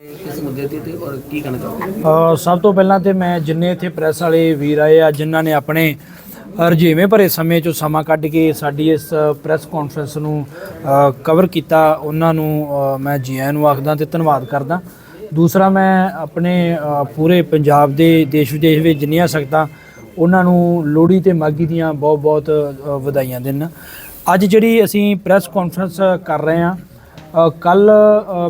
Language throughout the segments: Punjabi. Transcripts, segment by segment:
ਕਿਸ ਮੁੱਦੇ ਤੇ ਤੇ ਔਰ ਕੀ ਕਹਿਣਾ ਚਾਹੋਗੇ? ਸਭ ਤੋਂ ਪਹਿਲਾਂ ਤੇ ਮੈਂ ਜਿੰਨੇ ਇੱਥੇ ਪ੍ਰੈਸ ਵਾਲੇ ਵੀਰ ਆਏ ਆ, ਜਿਨ੍ਹਾਂ ਨੇ ਆਪਣੇ ਰਜੀਵੇਂ ਭਰੇ ਸਮੇਂ ਚੋਂ ਸਮਾਂ ਕੱਢ ਕੇ ਸਾਡੀ ਇਸ ਪ੍ਰੈਸ ਕਾਨਫਰੰਸ ਨੂੰ ਕਵਰ ਕੀਤਾ, ਉਹਨਾਂ ਨੂੰ ਮੈਂ ਜੀ ਆਇਆਂ ਨੂੰ ਆਖਦਾ ਤੇ ਧੰਨਵਾਦ ਕਰਦਾ। ਦੂਸਰਾ ਮੈਂ ਆਪਣੇ ਪੂਰੇ ਪੰਜਾਬ ਦੇ ਦੇਸ਼ ਵਿਦੇਸ਼ ਵਿੱਚ ਜਿੰਨੀਆਂ ਸਕਦਾ ਉਹਨਾਂ ਨੂੰ ਲੋਹੜੀ ਤੇ ਮਾਗੀ ਦੀਆਂ ਬਹੁਤ-ਬਹੁਤ ਵਧਾਈਆਂ ਦਿੰਦਾ। ਅੱਜ ਜਿਹੜੀ ਅਸੀਂ ਪ੍ਰੈਸ ਕਾਨਫਰੰਸ ਕਰ ਰਹੇ ਹਾਂ ਕੱਲ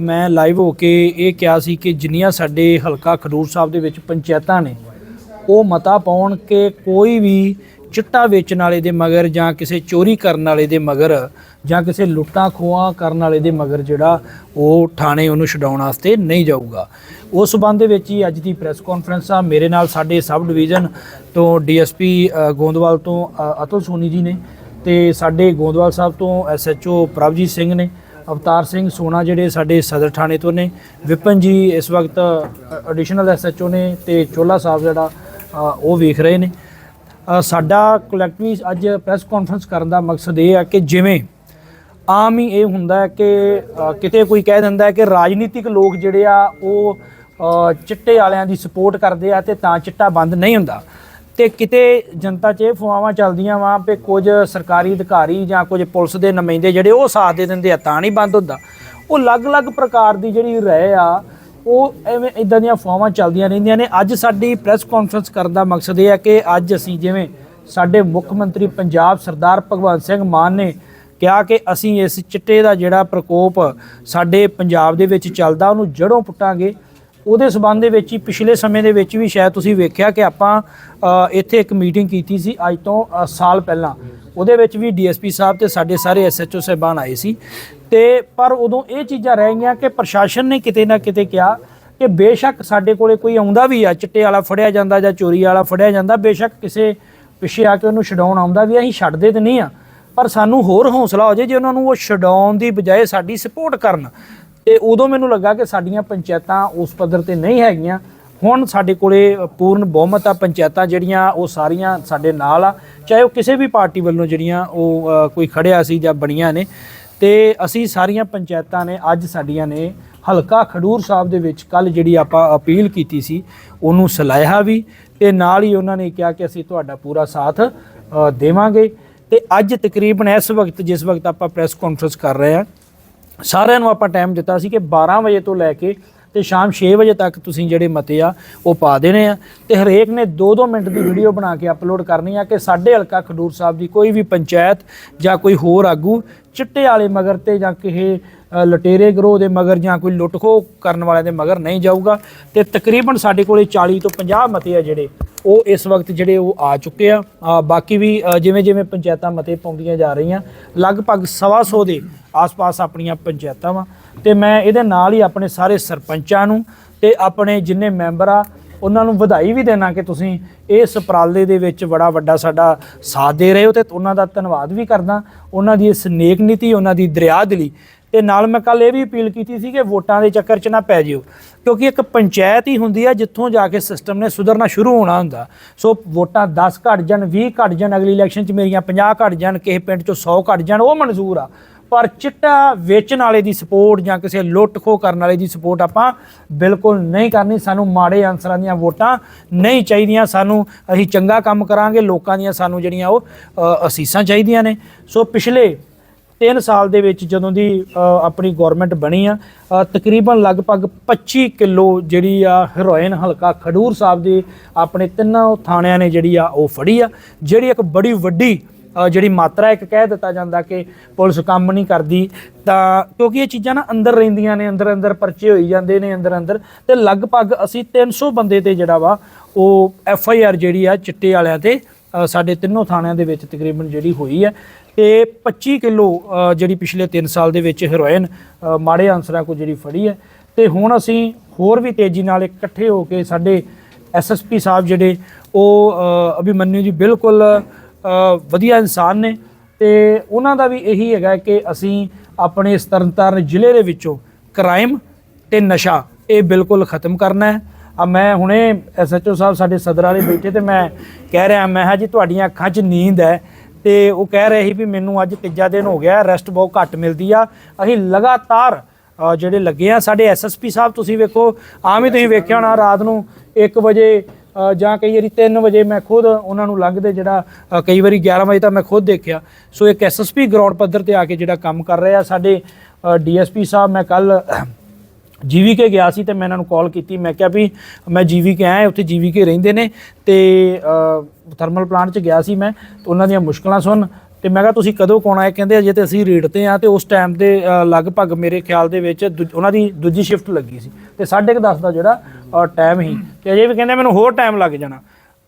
ਮੈਂ ਲਾਈਵ ਹੋ ਕੇ ਇਹ ਕਿਹਾ ਸੀ ਕਿ ਜਿੰਨੀਆਂ ਸਾਡੇ ਹਲਕਾ ਖਡੂਰ ਸਾਹਿਬ ਦੇ ਵਿੱਚ ਪੰਚਾਇਤਾਂ ਨੇ ਉਹ ਮਤਾ ਪਾਉਣ ਕਿ ਕੋਈ ਵੀ ਚਿੱਟਾ ਵੇਚਣ ਵਾਲੇ ਦੇ ਮਗਰ ਜਾਂ ਕਿਸੇ ਚੋਰੀ ਕਰਨ ਵਾਲੇ ਦੇ ਮਗਰ ਜਾਂ ਕਿਸੇ ਲੁੱਟਾਂ ਖੋਹਾਂ ਕਰਨ ਵਾਲੇ ਦੇ ਮਗਰ ਜਿਹੜਾ ਉਹ ਥਾਣੇ ਉਹਨੂੰ ਛਡਾਉਣ ਵਾਸਤੇ ਨਹੀਂ ਜਾਊਗਾ। ਉਸ ਸਬੰਧ ਦੇ ਵਿੱਚ ਹੀ ਅੱਜ ਦੀ ਪ੍ਰੈਸ ਕਾਨਫਰੰਸ ਆ। ਮੇਰੇ ਨਾਲ ਸਾਡੇ ਸਬ ਡਿਵੀਜ਼ਨ ਤੋਂ ਡੀਐਸਪੀ ਗੋਂਦਵਾਲ ਤੋਂ ਅ, ਅਤੁਲ ਸੋਨੀ ਜੀ ਨੇ ਤੇ ਸਾਡੇ ਗੋਂਦਵਾਲ ਸਾਹਿਬ ਤੋਂ ਐਸਐਚਓ ਪ੍ਰਭਜੀਤ ਸਿੰਘ ਨੇ ਅਵਤਾਰ ਸਿੰਘ ਸੋਨਾ ਜਿਹੜੇ ਸਾਡੇ ਸਦਰ ਥਾਣੇ ਤੋਂ ਨੇ ਵਿਪਨ ਜੀ ਇਸ ਵਕਤ ਐਡੀਸ਼ਨਲ ਐਸਐਚਓ ਨੇ ਤੇ ਚੋਲਾ ਸਾਹਿਬ ਜਿਹੜਾ ਉਹ ਵੇਖ ਰਹੇ ਨੇ। ਅ, ਸਾਡਾ ਕਲੈਕਟਿਵਲੀ ਅੱਜ ਪ੍ਰੈਸ ਕਾਨਫਰੰਸ ਕਰਨ ਦਾ ਮਕਸਦ ਇਹ ਹੈ ਕਿ ਜਿਵੇਂ ਆਮ ਹੀ ਇਹ ਹੁੰਦਾ ਹੈ ਕਿ ਕਿਤੇ ਕੋਈ ਕਹਿ ਦਿੰਦਾ ਹੈ ਕਿ ਰਾਜਨੀਤਿਕ ਲੋਕ ਜਿਹੜੇ ਆ ਉਹ ਚਿੱਟੇ ਵਾਲਿਆਂ ਦੀ ਸਪੋਰਟ ਕਰਦੇ ਆ ਤੇ ਤਾਂ ਚਿੱਟਾ ਬੰਦ ਨਹੀਂ ਹੁੰਦਾ। ਤੇ ਕਿਤੇ ਜਨਤਾ 'ਚ ਇਹ ਫੁਆਵਾਂ ਚੱਲਦੀਆਂ ਵਾਂ ਵੀ ਕੁਝ ਸਰਕਾਰੀ ਅਧਿਕਾਰੀ ਜਾਂ ਕੁਝ ਪੁਲਿਸ ਦੇ ਨੁਮਾਇੰਦੇ ਜਿਹੜੇ ਉਹ ਸਾਥ ਦੇ ਦਿੰਦੇ ਆ, ਤਾਂ ਨਹੀਂ ਬੰਦ ਹੁੰਦਾ। ਉਹ ਅਲੱਗ-ਅਲੱਗ ਪ੍ਰਕਾਰ ਦੀ ਜਿਹੜੀ ਰਹਿ ਆ, ਉਹ ਐਵੇਂ ਇਦਾਂ ਦੀਆਂ ਫੁਆਵਾਂ ਚੱਲਦੀਆਂ ਰਹਿੰਦੀਆਂ ਨੇ। ਅੱਜ ਸਾਡੀ ਪ੍ਰੈਸ ਕਾਨਫਰੰਸ ਕਰਨ ਦਾ ਮਕਸਦ ਇਹ ਹੈ ਕਿ ਅੱਜ ਅਸੀਂ ਜਿਵੇਂ ਸਾਡੇ ਮੁੱਖ ਮੰਤਰੀ ਪੰਜਾਬ ਸਰਦਾਰ ਭਗਵੰਤ ਸਿੰਘ ਮਾਨ ਨੇ ਕਿਹਾ ਕਿ ਅਸੀਂ ਇਸ ਚਿੱਟੇ ਦਾ ਜਿਹੜਾ ਪ੍ਰਕੋਪ ਸਾਡੇ ਪੰਜਾਬ ਦੇ ਵਿੱਚ ਚੱਲਦਾ, ਉਹਨੂੰ ਜੜੋਂ ਪੁੱਟਾਂਗੇ। ਉਹਦੇ ਸਬੰਧ ਦੇ ਵਿੱਚ ਹੀ ਪਿਛਲੇ ਸਮੇਂ ਦੇ ਵਿੱਚ ਵੀ ਸ਼ਾਇਦ ਤੁਸੀਂ ਵੇਖਿਆ ਕਿ ਆਪਾਂ ਇੱਥੇ ਇੱਕ ਮੀਟਿੰਗ ਕੀਤੀ ਸੀ ਅੱਜ ਤੋਂ ਸਾਲ ਪਹਿਲਾਂ। ਉਹਦੇ ਵਿੱਚ ਵੀ ਡੀਐਸਪੀ ਸਾਹਿਬ ਤੇ ਸਾਡੇ ਸਾਰੇ ਐਸਐਚਓ ਸਾਹਿਬਾਨ ਆਏ ਸੀ। ਤੇ ਪਰ ਉਦੋਂ ਇਹ ਚੀਜ਼ਾਂ ਰਹਿ ਗਈਆਂ ਕਿ ਪ੍ਰਸ਼ਾਸਨ ਨੇ ਕਿਤੇ ਨਾ ਕਿਤੇ ਕਿਹਾ ਕਿ ਬੇਸ਼ੱਕ ਸਾਡੇ ਕੋਲੇ ਕੋਈ ਆਉਂਦਾ ਵੀ ਆ, ਚਿੱਟੇ ਵਾਲਾ ਫੜਿਆ ਜਾਂਦਾ ਜਾਂ ਚੋਰੀ ਵਾਲਾ ਫੜਿਆ ਜਾਂਦਾ, ਬੇਸ਼ੱਕ ਕਿਸੇ ਪਿੱਛੇ ਆ ਕੇ ਉਹਨੂੰ ਛਡਾਉਣ ਆਉਂਦਾ ਵੀ ਅਸੀਂ ਛੱਡਦੇ ਤੇ ਨਹੀਂ ਆ। ਪਰ ਸਾਨੂੰ ਹੋਰ ਹੌਸਲਾ ਹੋ ਜੇ ਜੇ ਉਹਨਾਂ ਨੂੰ ਉਹ ਛਡਾਉਣ ਦੀ ਬਜਾਏ ਸਾਡੀ ਸਪੋਰਟ ਕਰਨ। ਤੇ ਉਦੋਂ ਮੈਨੂੰ ਲੱਗਾ ਕਿ ਸਾਡੀਆਂ ਪੰਚਾਇਤਾਂ ਉਸ ਪੱਧਰ ਤੇ ਨਹੀਂ ਹੈਗੀਆਂ। ਹੁਣ ਸਾਡੇ ਕੋਲੇ ਪੂਰਨ ਬਹੁਮਤ ਆ, ਪੰਚਾਇਤਾਂ ਜਿਹੜੀਆਂ, ਉਹ ਸਾਰੀਆਂ ਸਾਡੇ ਨਾਲ ਆ। ਚਾਹੇ ਉਹ ਕਿਸੇ ਵੀ ਪਾਰਟੀ ਵੱਲੋਂ ਜਿਹੜੀਆਂ, ਉਹ ਕੋਈ ਖੜਿਆ ਸੀ ਜਾਂ ਬਣੀਆਂ ਨੇ। ਤੇ ਅਸੀਂ ਸਾਰੀਆਂ ਪੰਚਾਇਤਾਂ ਨੇ, ਅੱਜ ਸਾਡੀਆਂ ਨੇ, ਹਲਕਾ ਖਡੂਰ ਸਾਹਿਬ ਦੇ ਵਿੱਚ ਕੱਲ ਜਿਹੜੀ ਆਪਾਂ ਅਪੀਲ ਕੀਤੀ ਸੀ, ਉਹਨੂੰ ਸਲਾਹਿਆ ਵੀ, ਤੇ ਨਾਲ ਹੀ ਉਹਨਾਂ ਨੇ ਕਿਹਾ ਕਿ ਅਸੀਂ ਤੁਹਾਡਾ ਪੂਰਾ ਸਾਥ ਦੇਵਾਂਗੇ। ਤੇ ਅੱਜ ਤਕਰੀਬਨ ਇਸ ਵਕਤ, ਜਿਸ ਵਕਤ ਆਪਾਂ ਪ੍ਰੈਸ ਕਾਨਫਰੰਸ ਕਰ ਰਹੇ ਹਾਂ ਸਾਰਿਆਂ ਨੂੰ ਆਪਾਂ ਟਾਈਮ ਦਿੱਤਾ ਸੀ ਕਿ 12 ਵਜੇ ਤੋਂ ਲੈ ਕੇ ਤੇ ਸ਼ਾਮ 6 ਵਜੇ ਤੱਕ ਤੁਸੀਂ ਜਿਹੜੇ ਮਤੇ ਆ, ਉਹ ਪਾ ਦੇਣੇ ਆ। ਤੇ ਹਰੇਕ ਨੇ 2-2 ਮਿੰਟ ਦੀ ਵੀਡੀਓ ਬਣਾ ਕੇ ਅਪਲੋਡ ਕਰਨੀ ਆ ਕਿ ਸਾਡੇ ਹਲਕਾ ਖਡੂਰ ਸਾਹਿਬ ਦੀ ਕੋਈ ਵੀ ਪੰਚਾਇਤ ਜਾਂ ਕੋਈ ਹੋਰ ਆਗੂ ਚਿੱਟੇ ਵਾਲੇ ਮਗਰ ਤੇ ਜਾਂ ਕਿਸੇ ਲਟੇਰੇ ਗਰੋਹ ਦੇ ਮਗਰ ਜਾਂ ਕੋਈ ਲੁੱਟਖੋ ਕਰਨ ਵਾਲਿਆਂ ਦੇ ਮਗਰ ਨਹੀਂ ਜਾਊਗਾ। ਤੇ ਤਕਰੀਬਨ ਸਾਡੇ ਕੋਲੇ 40 ਤੋਂ 50 ਮਤੇ ਆ ਜਿਹੜੇ, ਉਹ ਇਸ ਵਕਤ ਜਿਹੜੇ ਉਹ ਆ ਚੁੱਕੇ ਆ। ਬਾਕੀ ਵੀ ਜਿਵੇਂ ਜਿਵੇਂ ਪੰਚਾਇਤਾਂ ਮਤੇ ਪਾਉਂਦੀਆਂ ਜਾ ਰਹੀਆਂ, ਲਗਭਗ ਸਵਾ ਸੌ ਦੇ ਆਸ-ਪਾਸ ਆਪਣੀਆਂ ਪੰਚਾਇਤਾਂ ਵਾ ਤੇ ਮੈਂ ਇਹਦੇ ਨਾਲ ਹੀ ਆਪਣੇ ਸਾਰੇ ਸਰਪੰਚਾਂ ਨੂੰ ਤੇ ਆਪਣੇ ਜਿੰਨੇ ਮੈਂਬਰ ਆ, ਉਹਨਾਂ ਨੂੰ ਵਧਾਈ ਵੀ ਦੇਣਾ ਕਿ ਤੁਸੀਂ ਇਸ ਉਪਰਾਲੇ ਦੇ ਵਿੱਚ ਬੜਾ ਵੱਡਾ ਸਾਡਾ ਸਾਥ ਦੇ ਰਹੇ ਹੋ ਤੇ ਉਹਨਾਂ ਦਾ ਧੰਨਵਾਦ ਵੀ ਕਰਦਾ। ਉਹਨਾਂ ਦੀ ਇਸ ਨੇਕ ਨੀਤੀ, ਉਹਨਾਂ ਦੀ ਦਰਿਆ ਦਿਲੀ। ਤੇ ਨਾਲ ਮੈਂ ਕੱਲ ਇਹ ਵੀ ਅਪੀਲ ਕੀਤੀ ਸੀ ਕਿ ਵੋਟਾਂ ਦੇ ਚੱਕਰ 'ਚ ਨਾ ਪੈ ਜਿਓ, ਕਿਉਂਕਿ ਇੱਕ ਪੰਚਾਇਤ ਹੀ ਹੁੰਦੀ ਆ ਜਿੱਥੋਂ ਜਾ ਕੇ ਸਿਸਟਮ ਨੇ ਸੁਧਰਨਾ ਸ਼ੁਰੂ ਹੋਣਾ ਹੁੰਦਾ। ਸੋ ਵੋਟਾਂ 10 ਘਟ ਜਾਣ 20 ਘਟ ਜਾਣ, ਅਗਲੀ ਇਲੈਕਸ਼ਨ 'ਚ ਮੇਰੀਆਂ 50 ਘਟ ਜਾਣ, ਕਿਸੇ ਪਿੰਡ 'ਚੋਂ 100 ਘਟ ਜਾਣ, ਉਹ ਮਨਜ਼ੂਰ ਆ। ਪਰ ਚਿੱਟਾ ਵੇਚਣ ਵਾਲੇ ਦੀ ਸਪੋਰਟ ਜਾਂ ਕਿਸੇ ਲੁੱਟ ਖੋ ਕਰਨ ਵਾਲੇ ਦੀ ਸਪੋਰਟ ਆਪਾਂ ਬਿਲਕੁਲ ਨਹੀਂ ਕਰਨੀ। ਸਾਨੂੰ ਮਾੜੇ ਅਨਸਰਾਂ ਦੀਆਂ ਵੋਟਾਂ ਨਹੀਂ ਚਾਹੀਦੀਆਂ। ਸਾਨੂੰ ਅਸੀਂ ਚੰਗਾ ਕੰਮ ਕਰਾਂਗੇ। ਲੋਕਾਂ ਦੀਆਂ ਸਾਨੂੰ ਜਿਹੜੀਆਂ ਉਹ ਅਸੀਸਾਂ ਚਾਹੀਦੀਆਂ ਨੇ। ਸੋ ਪਿਛਲੇ 3 ਸਾਲ ਦੇ ਵਿੱਚ ਜਦੋਂ ਦੀ ਆਪਣੀ ਗਵਰਨਮੈਂਟ ਬਣੀ ਆ ਤਕਰੀਬਨ ਲਗਭਗ 25 ਕਿਲੋ ਜਿਹੜੀ ਆ ਹੈਰੋਇਨ ਹਲਕਾ ਖਡੂਰ ਸਾਹਿਬ ਦੇ ਆਪਣੇ ਤਿੰਨਾਂ ਥਾਣਿਆਂ ਨੇ ਜਿਹੜੀ ਆ ਉਹ ਫੜੀ ਆ। ਜਿਹੜੀ ਇੱਕ ਬੜੀ ਵੱਡੀ ਜਿਹੜੀ ਮਾਤਰਾ ਇੱਕ ਕਹਿ ਦਿੱਤਾ ਜਾਂਦਾ ਕਿ ਪੁਲਿਸ ਕੰਮ ਨਹੀਂ ਕਰਦੀ, ਤਾਂ ਕਿਉਂਕਿ ਇਹ ਚੀਜ਼ਾਂ ਨਾ ਅੰਦਰ ਰਹਿੰਦੀਆਂ ਨੇ, ਅੰਦਰ ਅੰਦਰ ਪਰਚੇ ਹੋਈ ਜਾਂਦੇ ਨੇ, ਅੰਦਰ ਅੰਦਰ। ਤੇ ਲਗਭਗ ਅਸੀਂ 300 ਬੰਦੇ ਤੇ ਜਿਹੜਾ ਵਾ, ਉਹ ਐਫ ਆਈ ਆਰ ਜਿਹੜੀ ਆ ਚਿੱਟੇ ਵਾਲਿਆਂ ਤੇ ਸਾਡੇ ਤਿੰਨੋਂ ਥਾਣਿਆਂ ਦੇ ਵਿੱਚ ਤਕਰੀਬਨ ਜਿਹੜੀ ਹੋਈ ਹੈ। ਤੇ 25 ਕਿਲੋ ਜਿਹੜੀ ਪਿਛਲੇ 3 ਸਾਲ ਦੇ ਵਿੱਚ ਹੈਰੋਇਨ ਮਾੜੇ ਅਨਸਰਾਂ ਕੋ ਜਿਹੜੀ ਫੜੀ ਹੈ। ਤੇ ਹੁਣ ਅਸੀਂ ਹੋਰ ਵੀ ਤੇਜ਼ੀ ਨਾਲ ਇਕੱਠੇ ਹੋ ਕੇ ਸਾਡੇ ਐਸਐਸਪੀ ਸਾਹਿਬ ਜਿਹੜੇ, ਉਹ ਅਭਿਮਨਿਊ ਜੀ ਬਿਲਕੁਲ ਵਧੀਆ ਇਨਸਾਨ ਨੇ ਤੇ ਉਹਨਾਂ ਦਾ ਵੀ ਇਹੀ ਹੈਗਾ ਕਿ ਅਸੀਂ ਆਪਣੇ ਇਸ ਤਰਨਤਾਰਨ ਜ਼ਿਲ੍ਹੇ ਦੇ ਵਿੱਚੋਂ ਕ੍ਰਾਈਮ ਤੇ ਨਸ਼ਾ ਇਹ ਬਿਲਕੁਲ ਖਤਮ ਕਰਨਾ ਹੈ। ਆ ਮੈਂ ਹੁਣੇ ਐਸਐਚਓ ਸਾਹਿਬ ਸਾਡੇ ਸਦਰ ਵਾਲੇ ਬੈਠੇ ਤੇ ਮੈਂ ਕਹਿ ਰਿਹਾ, ਮੈਂ ਹਾਂ ਜੀ ਤੁਹਾਡੀਆਂ ਅੱਖਾਂ 'ਚ ਨੀਂਦ ਹੈ ਤੇ ਉਹ ਕਹਿ ਰਹੇ ਸੀ ਵੀ ਮੈਨੂੰ ਅੱਜ ਤੀਜਾ ਦਿਨ ਹੋ ਗਿਆ, ਰੈਸਟ ਬਹੁਤ ਘੱਟ ਮਿਲਦੀ ਆ। ਅਸੀਂ ਲਗਾਤਾਰ ਜਿਹੜੇ ਲੱਗੇ ਆ, ਸਾਡੇ ਐਸਐਸਪੀ ਸਾਹਿਬ ਤੁਸੀਂ ਵੇਖੋ, ਆਮ ਹੀ ਤੁਸੀਂ ਵੇਖਿਆ ਹੋਣਾ ਰਾਤ ਨੂੰ 1 ਵਜੇ ਜਾਂ ਕਈ ਵਾਰੀ 3 ਵਜੇ ਮੈਂ ਖੁਦ ਉਹਨਾਂ ਨੂੰ ਲੰਘਦੇ ਜਿਹੜਾ ਕਈ ਵਾਰੀ 11 ਵਜੇ ਤਾਂ ਮੈਂ ਖੁਦ ਦੇਖਿਆ। ਸੋ ਇੱਕ ਐਸਐਸਪੀ ਗਰਾਊਂਡ ਪੱਧਰ ਤੇ ਆ ਕੇ ਜਿਹੜਾ ਕੰਮ ਕਰ ਰਿਹਾ। ਸਾਡੇ ਡੀਐਸਪੀ ਸਾਹਿਬ, ਮੈਂ ਕੱਲ ਜੀਵੀਕੇ ਗਿਆ ਸੀ ਤੇ ਮੈਂ ਇਹਨਾਂ ਨੂੰ ਕਾਲ ਕੀਤੀ। ਮੈਂ ਕਿਹਾ ਵੀ ਮੈਂ ਜੀਵੀਕੇ ਆਇਆ, ਉੱਥੇ ਜੀਵੀਕੇ ਰਹਿੰਦੇ ਨੇ ਤੇ ਥਰਮਲ ਪਲਾਂਟ 'ਚ ਗਿਆ ਸੀ ਮੈਂ। ਉਹਨਾਂ ਦੀਆਂ ਮੁਸ਼ਕਲਾਂ ਸੁਣ ਤੇ ਮੈਂ ਕਿਹਾ ਤੁਸੀਂ ਕਦੋਂ ਕੋਣ ਹੈ ਕਹਿੰਦੇ ਅਜੇ ਤੇ ਅਸੀਂ ਰੇਡ ਤੇ ਆ ਤੇ ਉਸ ਟਾਈਮ ਤੇ ਲਗਭਗ ਮੇਰੇ ਖਿਆਲ ਦੇ ਵਿੱਚ ਦੂ- ਉਹਨਾਂ ਦੀ ਦੂਜੀ ਸ਼ਿਫਟ ਲੱਗੀ ਸੀ। ਤੇ 10:30 ਦਾ ਜਿਹੜਾ ਟਾਈਮ ਸੀ। ਤੇ ਅਜੇ ਵੀ ਕਹਿੰਦੇ ਮੈਨੂੰ ਹੋਰ ਟਾਈਮ ਲੱਗ ਜਾਣਾ।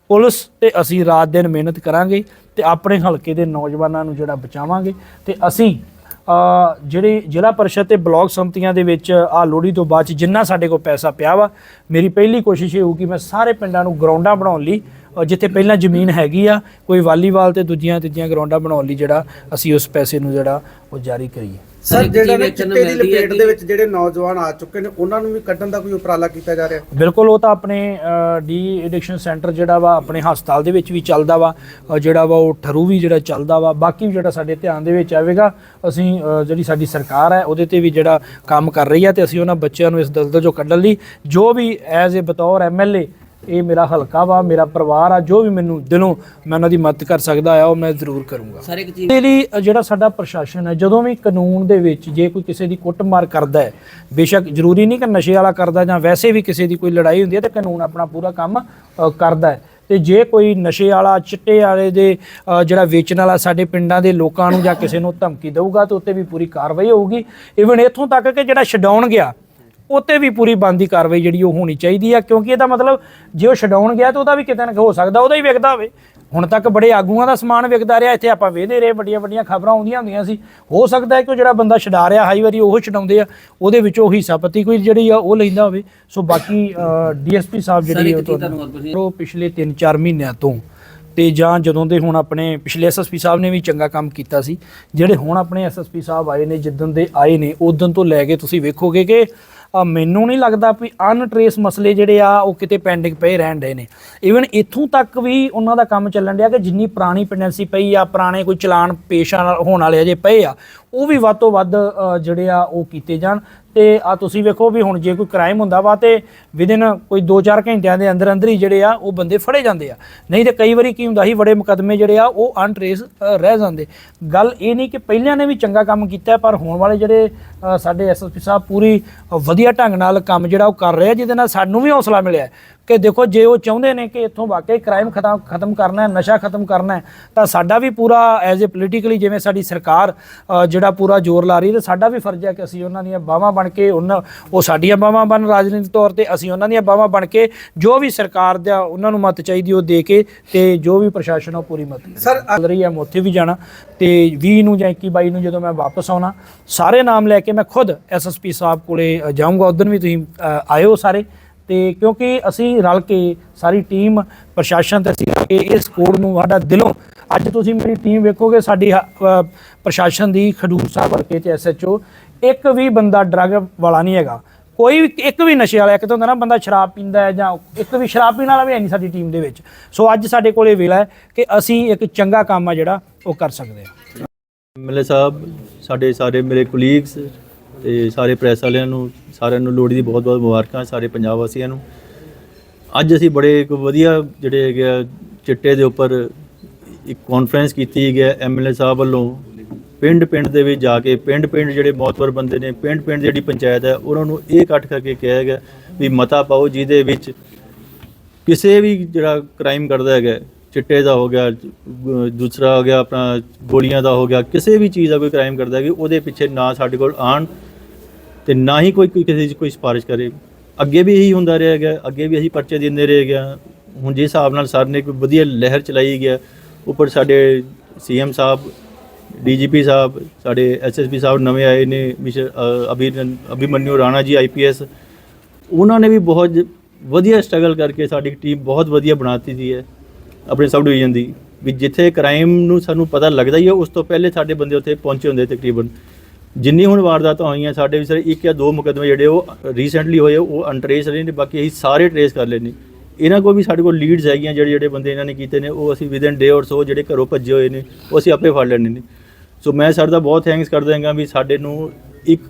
ਪੁਲਿਸ ਤੇ ਅਸੀਂ ਰਾਤ ਦਿਨ ਮਿਹਨਤ ਕਰਾਂਗੇ ਤੇ ਆਪਣੇ ਹਲਕੇ ਦੇ ਨੌਜਵਾਨਾਂ ਨੂੰ ਜਿਹੜਾ ਬਚਾਵਾਂਗੇ। ਤੇ ਅਸੀਂ ਅ, ਜਿਹੜੇ ਜ਼ਿਲ੍ਹਾ ਪਰਿਸ਼ਦ ਤੇ ਬਲਾਕ ਸੰਮਤੀਆਂ ਦੇ ਵਿੱਚ ਆ ਲੋਹੜੀ ਤੋਂ ਬਾਅਦ 'ਚ ਜਿੰਨਾ ਸਾਡੇ ਕੋਲ ਪੈਸਾ ਪਿਆ ਵਾ ਮੇਰੀ ਪਹਿਲੀ ਕੋਸ਼ਿਸ਼ ਇਹ ਹੋਊਗੀ ਮੈਂ ਸਾਰੇ ਪਿੰਡਾਂ ਨੂੰ ਗਰਾਊਂਡਾਂ ਬਣਾਉਣ ਲਈ ਜਿੱਥੇ ਪਹਿਲਾਂ ਜ਼ਮੀਨ ਹੈਗੀ ਆ ਕੋਈ ਵਾਲੀਬਾਲ ਤੇ ਦੂਜੀਆਂ ਤੀਜੀਆਂ ਗਰਾਊਂਡਾਂ ਬਣਾਉਣ ਲਈ ਜਿਹੜਾ ਅਸੀਂ ਉਸ ਪੈਸੇ ਨੂੰ ਜਿਹੜਾ ਉਹ ਜਾਰੀ ਕਰੀਏ। ਸਰ ਜਿਹੜਾ ਨੇ ਚਿੱਟੇ ਦੀ ਲਪੇਟ ਦੇ ਵਿੱਚ ਜਿਹੜੇ ਨੌਜਵਾਨ ਆ ਚੁੱਕੇ ਨੇ ਉਹਨਾਂ ਨੂੰ ਵੀ ਕੱਢਣ ਦਾ ਕੋਈ ਉਪਰਾਲਾ ਕੀਤਾ ਜਾ ਰਿਹਾ? ਬਿਲਕੁਲ ਉਹ ਤਾਂ ਆਪਣੇ ਡੀ ਐਡਿਕਸ਼ਨ ਸੈਂਟਰ ਜਿਹੜਾ ਵਾ ਆਪਣੇ ਹਸਪਤਾਲ ਦੇ ਵਿੱਚ ਵੀ ਚੱਲਦਾ ਵਾ ਜਿਹੜਾ ਵਾ ਉਹ ਠਰੂ ਵੀ ਜਿਹੜਾ ਚੱਲਦਾ ਵਾ। ਬਾਕੀ ਵੀ ਜਿਹੜਾ ਸਾਡੇ ਧਿਆਨ ਦੇ ਵਿੱਚ ਆਵੇਗਾ ਅਸੀਂ ਜਿਹੜੀ ਸਾਡੀ ਸਰਕਾਰ ਹੈ ਉਹਦੇ ਤੇ ਵੀ ਜਿਹੜਾ ਕੰਮ ਕਰ ਰਹੀ ਹੈ ਤੇ ਅਸੀਂ ਉਹਨਾਂ ਬੱਚਿਆਂ ਨੂੰ ਇਸ ਦਲਦਲ ਚੋਂ ਕੱਢਣ ਲਈ ਜੋ ਵੀ ਐਜ਼ ਅ ਬਤੌਰ ਐਮਐਲਏ ਇਹ ਮੇਰਾ ਹਲਕਾ ਵਾ ਮੇਰਾ ਪਰਿਵਾਰ ਆ ਜੋ ਵੀ ਮੈਨੂੰ ਦਿਲੋਂ ਮੈਂ ਉਹਨਾਂ ਦੀ ਮਦਦ ਕਰ ਸਕਦਾ ਆ ਉਹ ਮੈਂ ਜ਼ਰੂਰ ਕਰੂੰਗਾ। ਸਰ ਇੱਕ ਚੀਜ਼ ਲਈ ਜਿਹੜਾ ਸਾਡਾ ਪ੍ਰਸ਼ਾਸਨ ਹੈ ਜਦੋਂ ਵੀ ਕਾਨੂੰਨ ਦੇ ਵਿੱਚ ਜੇ ਕੋਈ ਕਿਸੇ ਦੀ ਕੁੱਟਮਾਰ ਕਰਦਾ ਹੈ ਬੇਸ਼ੱਕ ਜ਼ਰੂਰੀ ਨਹੀਂ ਕਿ ਨਸ਼ੇ ਵਾਲਾ ਕਰਦਾ ਜਾਂ ਵੈਸੇ ਵੀ ਕਿਸੇ ਦੀ ਕੋਈ ਲੜਾਈ ਹੁੰਦੀ ਹੈ ਤੇ ਕਾਨੂੰਨ ਆਪਣਾ ਪੂਰਾ ਕੰਮ ਕਰਦਾ ਹੈ। ਤੇ ਜੇ ਕੋਈ ਨਸ਼ੇ ਵਾਲਾ ਚਿੱਟੇ ਵਾਲੇ ਦੇ ਜਿਹੜਾ ਵੇਚਣ ਵਾਲਾ ਸਾਡੇ ਪਿੰਡਾਂ ਦੇ ਲੋਕਾਂ ਨੂੰ ਜਾਂ ਕਿਸੇ ਨੂੰ ਧਮਕੀ ਦੇਊਗਾ ਤੇ ਉੱਤੇ ਵੀ ਪੂਰੀ ਕਾਰਵਾਈ ਹੋਊਗੀ। ਇਵਨ ਇੱਥੋਂ ਤੱਕ ਕਿ ਜਿਹੜਾ ਛਡਾਉਣ ਗਿਆ ਉੱਤੇ ਵੀ ਪੂਰੀ ਬੰਦੀ ਕਾਰਵਾਈ ਜਿਹੜੀ ਉਹ ਹੋਣੀ ਚਾਹੀਦੀ ਆ ਕਿਉਂਕਿ ਇਹਦਾ ਮਤਲਬ ਜੇ ਉਹ ਛਡਾਉਣ ਗਿਆ ਤਾਂ ਉਹਦਾ ਵੀ ਕਿਤੇ ਨਾ ਹੋ ਸਕਦਾ ਉਹਦਾ ਹੀ ਵਿਕਦਾ ਹੋਵੇ। ਹੁਣ ਤੱਕ ਬੜੇ ਆਗੂਆਂ ਦਾ ਸਮਾਨ ਵਿਕਦਾ ਰਿਹਾ ਇੱਥੇ ਆਪਾਂ ਵੇਖਦੇ ਰਹੇ ਵੱਡੀਆਂ ਵੱਡੀਆਂ ਖਬਰਾਂ ਆਉਂਦੀਆਂ ਹੁੰਦੀਆਂ ਸੀ। ਹੋ ਸਕਦਾ ਹੈ ਕਿ ਉਹ ਜਿਹੜਾ ਬੰਦਾ ਛਡਾ ਰਿਹਾ ਹਾਈ ਵਾਰੀ ਉਹ ਛਡਾਉਂਦੇ ਆ ਉਹਦੇ ਵਿੱਚੋਂ ਉਹ ਹਿੱਸਾ ਪਤੀ ਕੋਈ ਜਿਹੜੀ ਆ ਉਹ ਲੈਂਦਾ ਹੋਵੇ। ਸੋ ਬਾਕੀ ਡੀਐਸਪੀ ਸਾਹਿਬ ਜਿਹੜੀ ਉਹ ਪਿਛਲੇ 3-4 ਮਹੀਨਿਆਂ ਤੋਂ ਤੇ ਜਾਂ ਜਦੋਂ ਦੇ ਹੁਣ ਆਪਣੇ ਪਿਛਲੇ ਐਸਐਸਪੀ ਸਾਹਿਬ ਨੇ ਵੀ ਚੰਗਾ ਕੰਮ ਕੀਤਾ ਸੀ ਜਿਹੜੇ ਹੁਣ ਆਪਣੇ ਐਸਐਸਪੀ ਸਾਹਿਬ ਆਏ ਨੇ ਜਿੱਦਣ ਦੇ ਆਏ ਨੇ ਉਦੋਂ ਤੋਂ ਲੈ ਕੇ ਤੁਸੀਂ ਵੇਖੋਗੇ ਕਿ ਮੈਨੂੰ ਨਹੀਂ ਲੱਗਦਾ ਵੀ ਅਨਟ੍ਰੇਸ ਮਸਲੇ ਜਿਹੜੇ ਆ ਉਹ ਕਿਤੇ ਪੈਂਡਿੰਗ ਪਏ ਰਹਿਣ ਡਏ ਨੇ। ਇਵਨ ਇੱਥੋਂ ਤੱਕ ਵੀ ਉਹਨਾਂ ਦਾ ਕੰਮ ਚੱਲਣ ਡਿਆ ਕਿ ਜਿੰਨੀ ਪੁਰਾਣੀ ਪੈਂਡੈਂਸੀ ਪਈ ਆ, ਪੁਰਾਣੇ ਕੋਈ ਚਲਾਨ ਪੇਸ਼ ਆ- ਹੋਣ ਵਾਲੇ ਅਜੇ ਪਏ ਆ, ਉਹ ਵੀ ਵੱਧ ਤੋਂ ਵੱਧ ਜਿਹੜੇ ਆ ਉਹ ਕੀਤੇ ਜਾਣ। ਤੇ ਆ ਤੁਸੀਂ ਵੇਖੋ ਵੀ ਹੁਣ ਜੇ ਕੋਈ ਕ੍ਰਾਈਮ ਹੁੰਦਾ ਵਾ ਤੇ ਵਿਦਿਨ ਕੋਈ 2-4 ਘੰਟਿਆਂ ਦੇ ਅੰਦਰ ਅੰਦਰ ਹੀ ਜਿਹੜੇ ਆ ਉਹ ਬੰਦੇ ਫੜੇ ਜਾਂਦੇ ਆ। ਨਹੀਂ ਤੇ ਕਈ ਵਾਰੀ ਕੀ ਹੁੰਦਾ ਸੀ ਬੜੇ ਮੁਕੱਦਮੇ ਜਿਹੜੇ ਆ ਉਹ ਅਨਟ੍ਰੇਸ ਰਹਿ ਜਾਂਦੇ। ਗੱਲ ਇਹ ਨਹੀਂ ਕਿ ਪਹਿਲਿਆਂ ਨੇ ਵੀ ਚੰਗਾ ਕੰਮ ਕੀਤਾ ਪਰ ਹੋਣ ਵਾਲੇ ਜਿਹੜੇ ਅ, ਸਾਡੇ ਐਸਐਸਪੀ ਸਾਹਿਬ ਪੂਰੀ ਵਧੀਆ ਢੰਗ ਨਾਲ ਕੰਮ ਜਿਹੜਾ ਉਹ ਕਰ ਰਹੇ ਆ ਜਿਹਦੇ ਨਾਲ ਸਾਨੂੰ ਵੀ ਹੌਸਲਾ ਮਿਲਿਆ। ਕਿ ਦੇਖੋ ਜੇ ਉਹ ਚਾਹੁੰਦੇ ਨੇ ਕਿ ਇੱਥੋਂ ਵਾਕਈ ਕ੍ਰਾਈਮ ਖਤਮ ਖਤਮ ਕਰਨਾ ਹੈ ਨਸ਼ਾ ਖਤਮ ਕਰਨਾ ਹੈ ਤਾਂ ਸਾਡਾ ਵੀ ਪੂਰਾ ਐਜ਼ ਅ ਪੋਲੀਟੀਕਲੀ ਜਿਵੇਂ ਸਾਡੀ ਸਰਕਾਰ ਜਿਹੜਾ ਪੂਰਾ ਜ਼ੋਰ ਲਾ ਰਹੀ ਹੈ ਤੇ ਸਾਡਾ ਵੀ ਫਰਜ਼ ਹੈ ਕਿ ਅਸੀਂ ਉਹਨਾਂ ਦੀਆਂ ਬਾਹਾਂ ਬਣ ਕੇ ਉਹਨਾਂ ਉਹ ਸਾਡੀਆਂ ਬਾਹਾਂ ਬਣ ਰਾਜਨੀਤਿਕ ਤੌਰ ਤੇ ਅਸੀਂ ਉਹਨਾਂ ਦੀਆਂ ਬਾਹਾਂ ਬਣ ਕੇ ਜੋ ਵੀ ਸਰਕਾਰ ਦਾ ਉਹਨਾਂ ਨੂੰ ਮਤ ਚਾਹੀਦੀ ਉਹ ਦੇ ਕੇ ਤੇ ਜੋ ਵੀ ਪ੍ਰਸ਼ਾਸਨ ਉਹ ਪੂਰੀ ਮਤ। ਸਰ ਚੱਲ ਰਹੀ ਹੈ ਮੈਂ ਉੱਥੇ ਵੀ ਜਾਣਾ ਤੇ 20 ਨੂੰ ਜਾਂ 21 22 ਨੂੰ ਜਦੋਂ ਮੈਂ ਵਾਪਸ ਆਉਣਾ ਸਾਰੇ ਨਾਮ ਲੈ ਕੇ ਮੈਂ ਖੁਦ ਐਸਐਸਪੀ ਸਾਹਿਬ ਕੋਲੇ ਜਾਊਂਗਾ ਉਦੋਂ ਵੀ ਤੁਸੀਂ ਆਇਓ ਸਾਰੇ ਤੇ ਕਿਉਂਕਿ ਅਸੀਂ ਰਲ ਕੇ ਸਾਰੀ ਟੀਮ, ਪ੍ਰਸ਼ਾਸਨ ਤੇ ਅਸੀਂ ਰਲ ਕੇ ਇਸ ਕੋਡ ਨੂੰ ਸਾਡਾ ਦਿਲੋਂ, ਅੱਜ ਤੁਸੀਂ ਮੇਰੀ ਟੀਮ ਵੇਖੋਗੇ, ਸਾਡੀ ਹ- ਪ੍ਰਸ਼ਾਸਨ ਦੀ ਖਡੂਰ ਸਾਹਿਬ ਹਲਕੇ ਚ ਐਸਐਚਓ ਇੱਕ ਵੀ ਬੰਦਾ ਡਰਗ ਵਾਲਾ ਨਹੀਂ ਹੈਗਾ। ਕੋਈ ਵੀ, ਇੱਕ ਵੀ ਨਸ਼ੇ ਵਾਲਾ, ਇੱਕ ਤਾਂ ਹੁੰਦਾ ਨਾ ਬੰਦਾ ਸ਼ਰਾਬ ਪੀਂਦਾ ਹੈ ਜਾਂ ਇੱਕ ਵੀ ਸ਼ਰਾਬ ਪੀਣ ਵਾਲਾ ਵੀ ਹੈ ਨਹੀਂ ਸਾਡੀ ਟੀਮ ਦੇ ਵਿੱਚ। ਸੋ ਅੱਜ ਸਾਡੇ ਕੋਲ ਇਹ ਵੇਲਾ ਹੈ ਕਿ ਅਸੀਂ ਇੱਕ ਚੰਗਾ ਕੰਮ ਆ ਜਿਹੜਾ ਉਹ ਕਰ ਸਕਦੇ ਹਾਂ। ਐਮਐਲਏ ਸਾਹਿਬ, ਸਾਡੇ ਸਾਰੇ ਮੇਰੇ ਕੁਲੀਗਸ ਤੇ ਸਾਰੇ ਪ੍ਰੈਸ ਵਾਲਿਆਂ ਨੂੰ, ਸਾਰਿਆਂ ਨੂੰ ਲੋਹੜੀ ਦੀ ਬਹੁਤ ਬਹੁਤ ਮੁਬਾਰਕਾਂ, ਸਾਰੇ ਪੰਜਾਬ ਵਾਸੀਆਂ ਨੂੰ। ਅੱਜ ਅਸੀਂ ਬੜੇ ਇੱਕ ਵਧੀਆ ਜਿਹੜੇ ਹੈਗੇ ਆ, ਚਿੱਟੇ ਦੇ ਉੱਪਰ ਇੱਕ ਕਾਨਫਰੰਸ ਕੀਤੀ ਗਿਆ ਐਮਐਲਏ ਸਾਹਿਬ ਵੱਲੋਂ। ਪਿੰਡ ਪਿੰਡ ਦੇ ਵਿੱਚ ਜਾ ਕੇ ਪਿੰਡ ਪਿੰਡ ਜਿਹੜੇ ਮੌਤਵਰ ਬੰਦੇ ਨੇ ਪਿੰਡ ਪਿੰਡ ਜਿਹੜੀ ਪੰਚਾਇਤ ਹੈ, ਉਹਨਾਂ ਨੂੰ ਇਹ ਇਕੱਠ ਕਰਕੇ ਕਿਹਾ ਗਿਆ ਵੀ ਮਤਾ ਪਾਓ ਜਿਹਦੇ ਵਿੱਚ ਕਿਸੇ ਵੀ ਜਿਹੜਾ ਕ੍ਰਾਈਮ ਕਰਦਾ ਹੈਗਾ ਚਿੱਟੇ ਦਾ ਹੋ ਗਿਆ ਦੂਸਰਾ ਹੋ ਗਿਆ ਆਪਣਾ ਗੋਲੀਆਂ ਦਾ ਹੋ ਗਿਆ ਕਿਸੇ ਵੀ ਚੀਜ਼ ਦਾ ਕੋਈ ਕ੍ਰਾਈਮ ਕਰਦਾ ਹੈ ਕਿ ਉਹਦੇ ਪਿੱਛੇ ਨਾ ਸਾਡੇ ਕੋਲ ਆਣ ਤੇ ਨਾ ਹੀ ਕੋਈ ਕਿਸੇ ਦੀ ਕੋਈ ਸਿਫਾਰਿਸ਼ ਕਰੇ। ਅੱਗੇ ਵੀ ਇਹੀ ਹੁੰਦਾ ਰਿਹਾ ਹੈਗਾ ਅੱਗੇ ਵੀ ਅਸੀਂ ਪਰਚੇ ਦਿੰਦੇ ਰਹੇ ਗਿਆ। ਹੁਣ ਜਿਸ ਹਿਸਾਬ ਨਾਲ ਸਰ ਨੇ ਕੋਈ ਵਧੀਆ ਲਹਿਰ ਚਲਾਈ ਗਿਆ ਉੱਪਰ ਸਾਡੇ ਸੀਐਮ ਸਾਹਿਬ ਡੀਜੀਪੀ ਸਾਹਿਬ ਸਾਡੇ ਐਸਐਸਪੀ ਸਾਹਿਬ ਨਵੇਂ ਆਏ ਨੇ ਮਿਸਟਰ ਅ, ਅਭੀ ਅਭਿਮਨਿਊ ਰਾਣਾ ਜੀ ਆਈਪੀਐਸ ਉਹਨਾਂ ਨੇ ਵੀ ਬਹੁਤ ਵਧੀਆ ਸਟਰਗਲ ਕਰਕੇ ਸਾਡੀ ਟੀਮ ਬਹੁਤ ਵਧੀਆ ਬਣਾਤੀ ਦੀ ਹੈ ਆਪਣੇ ਸਬ ਡਿਵੀਜ਼ਨ ਦੀ, ਵੀ ਜਿੱਥੇ ਕ੍ਰਾਈਮ ਨੂੰ ਸਾਨੂੰ ਪਤਾ ਲੱਗਦਾ ਹੀ ਹੈ ਉਸ ਤੋਂ ਪਹਿਲੇ ਸਾਡੇ ਬੰਦੇ ਉੱਥੇ ਪਹੁੰਚੇ ਹੁੰਦੇ ਤਕਰੀਬਨ। ਜਿੰਨੀ ਹੁਣ ਵਾਰਦਾਤਾਂ ਹੋਈਆਂ, ਸਾਡੇ ਵੀ ਸਰ ਇੱਕ ਜਾਂ ਦੋ ਮੁਕੱਦਮੇ ਜਿਹੜੇ ਉਹ ਰੀਸੈਂਟਲੀ ਹੋਏ, ਉਹ ਅਨਟ੍ਰੇਸ ਰਹੇ ਨੇ, ਬਾਕੀ ਅਸੀਂ ਸਾਰੇ ਟ੍ਰੇਸ ਕਰ ਲਏ ਇਹਨਾਂ ਕੋਲ ਵੀ ਸਾਡੇ ਕੋਲ ਲੀਡਸ ਹੈਗੀਆਂ, ਜਿਹੜੇ ਜਿਹੜੇ ਬੰਦੇ ਇਹਨਾਂ ਨੇ ਕੀਤੇ ਨੇ, ਉਹ ਅਸੀਂ ਵਿਦਨ ਡੇ ਔਰ ਸੋ ਜਿਹੜੇ ਘਰੋਂ ਭੱਜੇ ਹੋਏ ਨੇ, ਉਹ ਅਸੀਂ ਆਪੇ ਫੜ ਲੈਣੇ ਨੇ। ਸੋ ਮੈਂ ਸਰ ਦਾ ਬਹੁਤ ਥੈਂਕਸ ਕਰਦਾ ਹਾਂ ਵੀ ਸਾਡੇ ਨੂੰ ਇੱਕ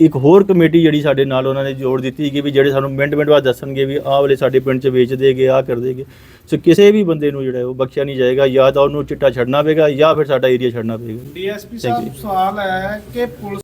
ਇੱਕ ਹੋਰ ਕਮੇਟੀ ਜਿਹੜੀ ਸਾਡੇ ਨਾਲ ਉਹਨਾਂ ਨੇ ਜੋੜ ਦਿੱਤੀ ਕਿ ਵੀ ਜਿਹੜੇ ਸਾਨੂੰ ਮਿੰਟ ਮਿੰਟ ਬਾਅਦ ਦੱਸਣਗੇ ਵੀ ਆਹ ਵਾਲੇ ਸਾਡੇ ਪਿੰਡ 'ਚ ਵੇਚ ਦੇਗੇ ਆਹ ਕਰ ਦੇਗੇ ਸੋ ਕਿਸੇ ਵੀ ਬੰਦੇ ਨੂੰ ਜਿਹੜਾ ਉਹ ਬਖਸ਼ਿਆ ਨਹੀਂ ਜਾਏਗਾ ਜਾਂ ਤਾਂ ਉਹਨੂੰ ਚਿੱਟਾ ਛੱਡਣਾ ਪਏਗਾ ਜਾਂ ਫਿਰ ਸਾਡਾ ਏਰੀਆ ਛੱਡਣਾ ਪਏਗਾ। ਡੀਐਸਪੀ ਸਾਹਿਬ ਸਵਾਲ ਹੈ ਕਿ ਪੁਲਿਸ